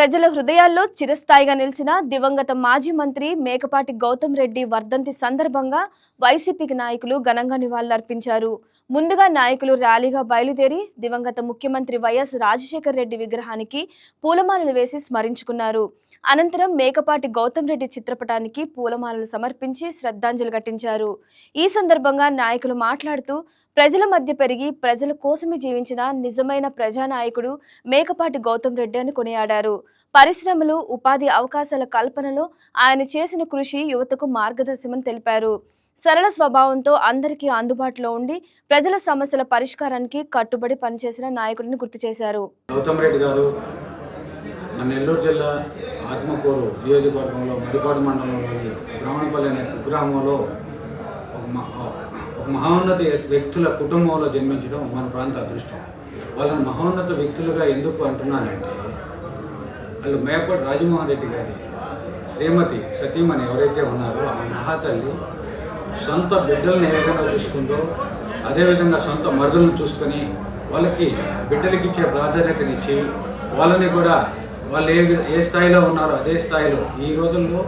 ప్రజల హృదయాల్లో చిరస్థాయిగా నిలిచిన దివంగత మాజీ మంత్రి మేకపాటి గౌతమ్ రెడ్డి వర్ధంతి సందర్భంగా వైసీపీకి నాయకులు ఘనంగా నివాళులర్పించారు. ముందుగా నాయకులు ర్యాలీగా బయలుదేరి దివంగత ముఖ్యమంత్రి వైఎస్ రాజశేఖర్ రెడ్డి విగ్రహానికి పూలమాలలు వేసి స్మరించుకున్నారు. అనంతరం మేకపాటి గౌతమ్ రెడ్డి చిత్రపటానికి పూలమాలలు సమర్పించి శ్రద్ధాంజలి ఘటించారు. ఈ సందర్భంగా నాయకులు మాట్లాడుతూ ప్రజల మధ్య పెరిగి ప్రజల కోసమే జీవించిన నిజమైన ప్రజానాయకుడు మేకపాటి గౌతమ్ రెడ్డి అని కొనియాడారు. పరిశ్రమలు ఉపాధి అవకాశాల కల్పనలో ఆయన చేసిన కృషి యువతకు మార్గదర్శకమని తెలిపారు. సరళ స్వభావంతో అందరికీ అందుబాటులో ఉండి ప్రజల సమస్యల పరిష్కారానికి కట్టుబడి పనిచేసిన నాయకుడిని గుర్తు చేశారు. గౌతమ్ రెడ్డి గారు మన నెల్లూరు జిల్లా ఆత్మకూరు నియోజకవర్గంలో మరిపాడు మండలంలోని బ్రాహ్మణపల్లి అనే కుగ్రామంలో ఒక మహోన్నత వ్యక్తుల కుటుంబంలో జన్మించడం మన ప్రాంత అదృష్టం. వాళ్ళని మహోన్నత వ్యక్తులుగా ఎందుకు అంటున్నానంటే వాళ్ళు మేపటి రాజమోహన్ రెడ్డి గారి శ్రీమతి సతీమణి ఎవరైతే ఉన్నారో ఆ మహాతల్లి సొంత బిడ్డలను ఏ విధంగా చూసుకుందో అదేవిధంగా సొంత మరుదులను చూసుకొని వాళ్ళకి బిడ్డలకి ఇచ్చే ప్రాధాన్యతనిచ్చి వాళ్ళని కూడా వాళ్ళు ఏ ఏ స్థాయిలో ఉన్నారో అదే స్థాయిలో ఈ రోజుల్లో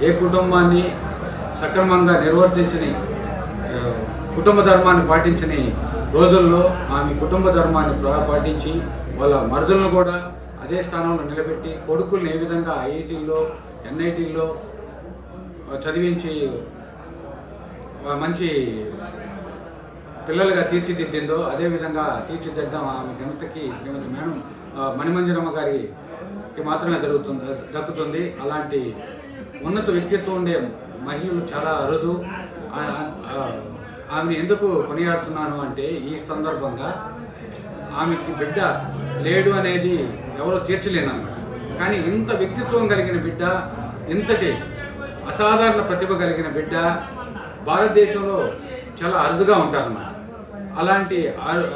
ఏ కుటుంబాన్ని సక్రమంగా నిర్వర్తించని కుటుంబ ధర్మాన్ని పాటించని రోజుల్లో ఆమె కుటుంబ ధర్మాన్ని పాటించి వాళ్ళ మరుదులను కూడా అదే స్థానంలో నిలబెట్టి కొడుకుల్ని ఏ విధంగా ఐఐటీల్లో ఎన్ఐటీల్లో చదివించి మంచి పిల్లలుగా తీర్చిదిద్దిందో అదేవిధంగా తీర్చిదిద్దాం ఆమె ఘనతకి శ్రీమతి మేడం మణిమంజరమ్మ గారికి మాత్రమే జరుగుతుంది దక్కుతుంది. అలాంటి ఉన్నత వ్యక్తిత్వం ఉండే మహిళలు చాలా అరుదు. ఆమెను ఎందుకు కొనియాడుతున్నాను అంటే ఈ సందర్భంగా ఆమెకి బిడ్డ లేడు అనేది ఎవరో తీర్చలేనమాట కానీ ఇంత వ్యక్తిత్వం కలిగిన బిడ్డ ఇంతటి అసాధారణ ప్రతిభ కలిగిన బిడ్డ భారతదేశంలో చాలా అరుదుగా ఉంటారన్నమాట. అలాంటి అరు-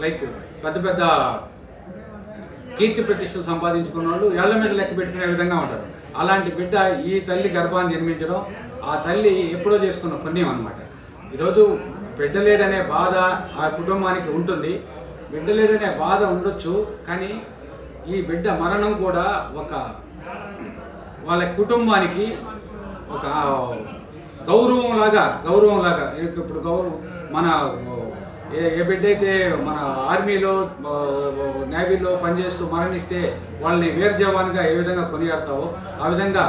లైక్ పెద్ద పెద్ద కీర్తి ప్రతిష్టలు సంపాదించుకున్న వాళ్ళు ఏళ్ళ మీద లెక్క పెట్టుకునే విధంగా ఉంటారు. అలాంటి బిడ్డ ఈ తల్లి గర్భాన్ని జన్మించడం ఆ తల్లి ఎప్పుడో చేసుకున్న పుణ్యం అనమాట ఈరోజు బిడ్డ లేడనే బాధ ఆ కుటుంబానికి ఉంటుంది. బిడ్డ లేడనే బాధ ఉండొచ్చు కానీ ఈ బిడ్డ మరణం కూడా ఒక వాళ్ళ కుటుంబానికి ఒక గౌరవం లాగా గౌరవం లాగా ఇప్పుడు గౌరవం మన ఏ ఏ బిడ్డ అయితే మన ఆర్మీలో నేవీలో పనిచేస్తూ మరణిస్తే వాళ్ళని వీర జవాన్గా ఏ విధంగా కొనియాడతావో ఆ విధంగా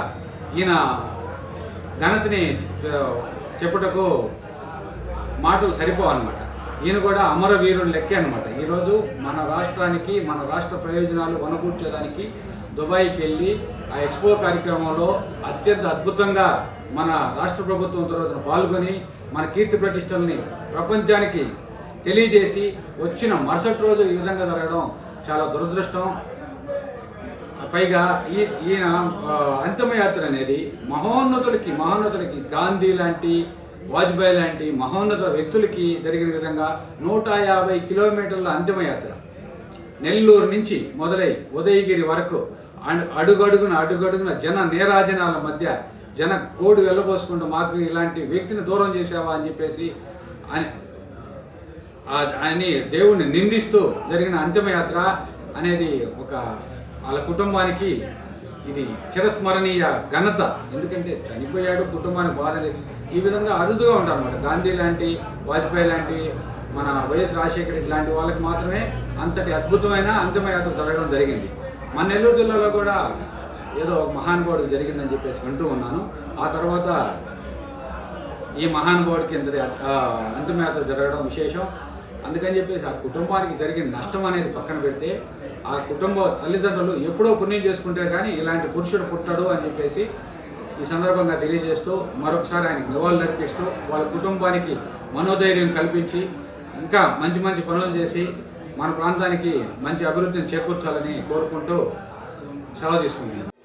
ఈయన ఘనతని చెప్పుటకు మాటలు సరిపోవు అనమాట ఈయన కూడా అమరవీరుని లెక్కే అనమాట ఈరోజు మన రాష్ట్రానికి మన రాష్ట్ర ప్రయోజనాలు వనకూర్చడానికి దుబాయ్కి వెళ్ళి ఆ ఎక్స్పో కార్యక్రమంలో అత్యంత అద్భుతంగా మన రాష్ట్ర ప్రభుత్వం తర్వాత పాల్గొని మన కీర్తి ప్రతిష్టల్ని ప్రపంచానికి తెలియజేసి వచ్చిన మరుసటి రోజు ఈ విధంగా జరగడం చాలా దురదృష్టం. పైగా ఈ ఈయన అంతిమయాత్ర అనేది మహోన్నతులకి మహోన్నతులకి గాంధీ లాంటి వాజ్పేయి లాంటి మహోన్నత వ్యక్తులకి జరిగిన విధంగా నూట యాభై కిలోమీటర్ల అంతిమయాత్ర నెల్లూరు నుంచి మొదలై ఉదయగిరి వరకు అడు- అడుగడుగున అడుగడుగున జన నేరాజనాల మధ్య జన కోడి వెళ్ళబోసుకుంటూ మాకు ఇలాంటి వ్యక్తిని దూరం చేసావా అని చెప్పేసి అని అని దేవుణ్ణి నిందిస్తూ జరిగిన అంతిమయాత్ర అనేది ఒక వాళ్ళ కుటుంబానికి ఇది చిరస్మరణీయ ఘనత. ఎందుకంటే చనిపోయాడు కుటుంబానికి బాధ ఈ విధంగా అరుదుగా ఉంటారన్నమాట. గాంధీ లాంటి వాజ్పేయి లాంటి మన వైఎస్ రాజశేఖర రెడ్డి లాంటి వాళ్ళకి మాత్రమే అంతటి అద్భుతమైన అంతిమయాత్ర జరగడం జరిగింది. మన నెల్లూరు జిల్లాలో కూడా ఏదో ఒక మహానుభావుడు జరిగిందని చెప్పేసి వింటూ ఉన్నాను. ఆ తర్వాత ఈ మహానుభావుడికి ఇంతటి అంతిమయాత్ర జరగడం విశేషం. అందుకని చెప్పేసి ఆ కుటుంబానికి జరిగిన నష్టం అనేది పక్కన పెడితే ఆ కుటుంబ తల్లిదండ్రులు ఎప్పుడో పుణ్యం చేసుకుంటే కానీ ఇలాంటి పురుషుడు పుట్టడు అని చెప్పేసి ఈ సందర్భంగా తెలియజేస్తూ మరొకసారి ఆయనకి నివాళులు అర్పిస్తూ వాళ్ళ కుటుంబానికి మనోధైర్యం కల్పించి ఇంకా మంచి మంచి పనులు చేసి మన ప్రాంతానికి మంచి అభివృద్ధిని చేకూర్చాలని కోరుకుంటూ సెలవు తీసుకుంటున్నాను